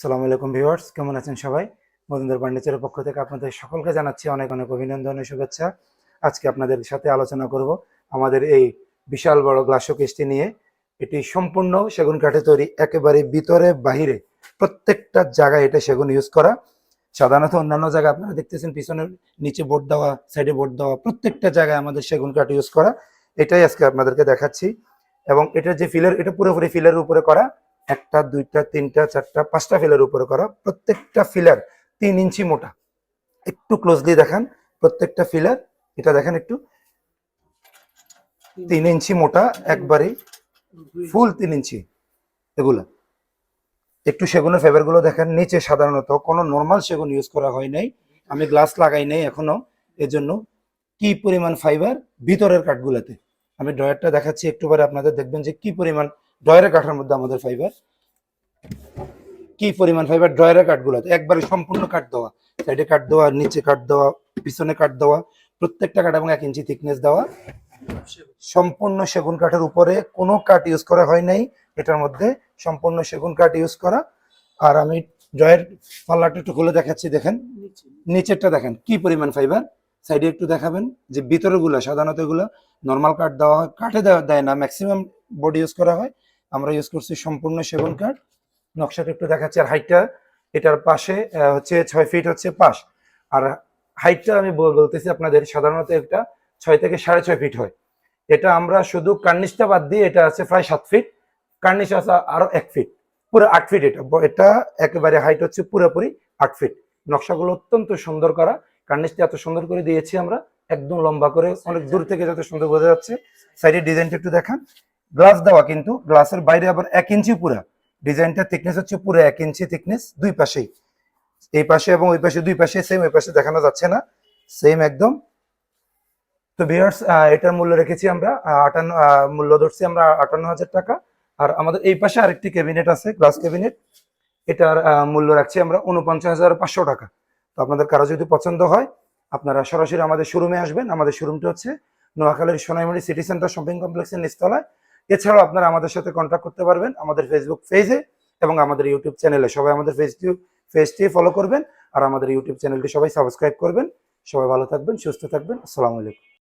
সালামু আলাইকুম ভিউয়ার্স, কেমন আছেন সবাই? মজুমদার ফার্নিচারের পক্ষ থেকে আপনাদের সকলকে জানাচ্ছি অনেক অনেক অভিনন্দন শুভেচ্ছা। আজকে আপনাদের সাথে আলোচনা করব আমাদের এই বিশাল বড় গ্লাস শোকেসটি নিয়ে। এটি সম্পূর্ণ সেগুন কাঠে তৈরি, একেবারে ভিতরে বাহিরে প্রত্যেকটা জায়গায় এটা সেগুন ইউজ করা। সাধারণত অন্যান্য জায়গায় আপনারা দেখতেছেন পিছনের নিচে বোর্ড দেওয়া সাইডে বোর্ড দেওয়া, প্রত্যেকটা জায়গায় আমাদের সেগুন কাঠ ইউজ করা। এটাই আজকে আপনাদেরকে দেখাচ্ছি। এবং এটা যে ফিলের এটা পুরোপুরি ফিলের উপরে করা। একটা দুইটা তিনটা চারটা পাঁচটা ফিলার উপরে করা। প্রত্যেকটা ফিলার তিন ইঞ্চি মোটা। একটু ক্লোজলি দেখান প্রত্যেকটা ফিলার এটা দেখেন একটু তিন ইঞ্চি মোটা একবারে ফুল তিন ইঞ্চি এগুলা। একটু সেগুনের ফেভারগুলো দেখেন নিচে সাধারণত কোনো নর্মাল সেগুন ইউজ করা হয় নাই। আমি গ্লাস লাগাই নাই এখনও এজন্য কি পরিমাণ ফাইবার ভিতরের কাঠগুলোতে। আমি ড্রয়ারটা দেখাচ্ছি একটু পরে আপনাদের দেখবেন যে কি পরিমাণ ড্রয়ারের কাঠের মধ্যে আমাদের ফাইবার কি পরিমাণ ফাইবার ড্রয়ারের কাঠগুলোতে। একবারে সম্পূর্ণ কাঠ দেওয়া। সাইডে কাঠ দেওয়া, নিচে কাঠ দেওয়া, পিছনে কাঠ দেওয়া, প্রত্যেকটা কাঠ এবং এক ইঞ্চি থিকনেস দেওয়া। সম্পূর্ণ সেগুন কাঠের উপরে কোনো কাঠ ইউজ করা হয় নাই। এটার মধ্যে সম্পূর্ণ সেগুন কাঠ ইউজ করা। আর আমি ড্রয়ের পাল্লাটা একটু খুলে দেখাচ্ছি, দেখেন। নিচেরটা দেখেন, কি পরিমাণ ফাইবার সাইডে একটু দেখাবেন, যে ভিতরেরগুলা সাধারণত এগুলো নর্মাল কাঠ দেওয়া হয়। কাঠে দেয় না ম্যাক্সিমাম বডি ইউজ করা হয়। আমরা ইউজ করছি সম্পূর্ণ সেগুন কাঠ। নকশাটা একটু দেখাচ্ছি আর হাইটটা এটার পাশে হচ্ছে ছয় ফিট হচ্ছে পাশ। আর হাইটটা আমি বলতেছি আপনাদের, সাধারণত একটা ছয় থেকে সাড়ে ছয় ফিট হয়। এটা আমরা শুধু কার্নিশটা বাদ দিয়ে এটা আছে প্রায় সাত ফিট কার্নিশ আছে আরও এক ফিট পুরো আট ফিট এটা। এটা একেবারে হাইট হচ্ছে পুরোপুরি আট ফিট নকশাগুলো অত্যন্ত সুন্দর করা। কার্নিশটা এত সুন্দর করে দিয়েছি আমরা। একদম লম্বা করে, অনেক দূর থেকে যত সুন্দর বোঝা যাচ্ছে। সাইডের ডিজাইনটা একটু দেখান। গ্লাস দেওয়া, কিন্তু গ্লাসের বাইরে আবার এক ইঞ্চি পুরা। ডিজাইনটা থিকনেস হচ্ছে পুরো এক ইঞ্চি থিকনেস দুই পাশেই। এই পাশে এবং ওই পাশে, দুই পাশে সেম ওই পাশে দেখানো যাচ্ছে না। সেম একদম। তো ভিউয়ার্স এটার মূল্য রেখেছি আমরা আটান্ন মূল্য ধরছি আমরা আটান্ন হাজার টাকা। আর আমাদের এই পাশে আরেকটি ক্যাবিনেট আছে গ্লাস ক্যাবিনেট এটার মূল্য রাখছি আমরা উনপঞ্চাশ হাজার পাঁচশো টাকা। তো আপনাদের কারও যদি পছন্দ হয়, আপনারা সরাসরি আমাদের শোরুমে আসবেন। আমাদের শোরুমটা হচ্ছে নোয়াখালীর সোনাইমুড়ি সিটি সেন্টার শপিং কমপ্লেক্সের নিচতলায়। এছাড়াও আপনারা আমাদের সাথে কন্ট্যাক্ট করতে পারবেন আমাদের ফেসবুক পেজে এবং আমাদের ইউটিউব চ্যানেলে সবাই আমাদের ফেসবুক পেজটি ফলো করবেন আর আমাদের ইউটিউব চ্যানেলটি সবাই সাবস্ক্রাইব করবেন। সবাই ভালো থাকবেন, সুস্থ থাকবেন। আসসালামু আলাইকুম।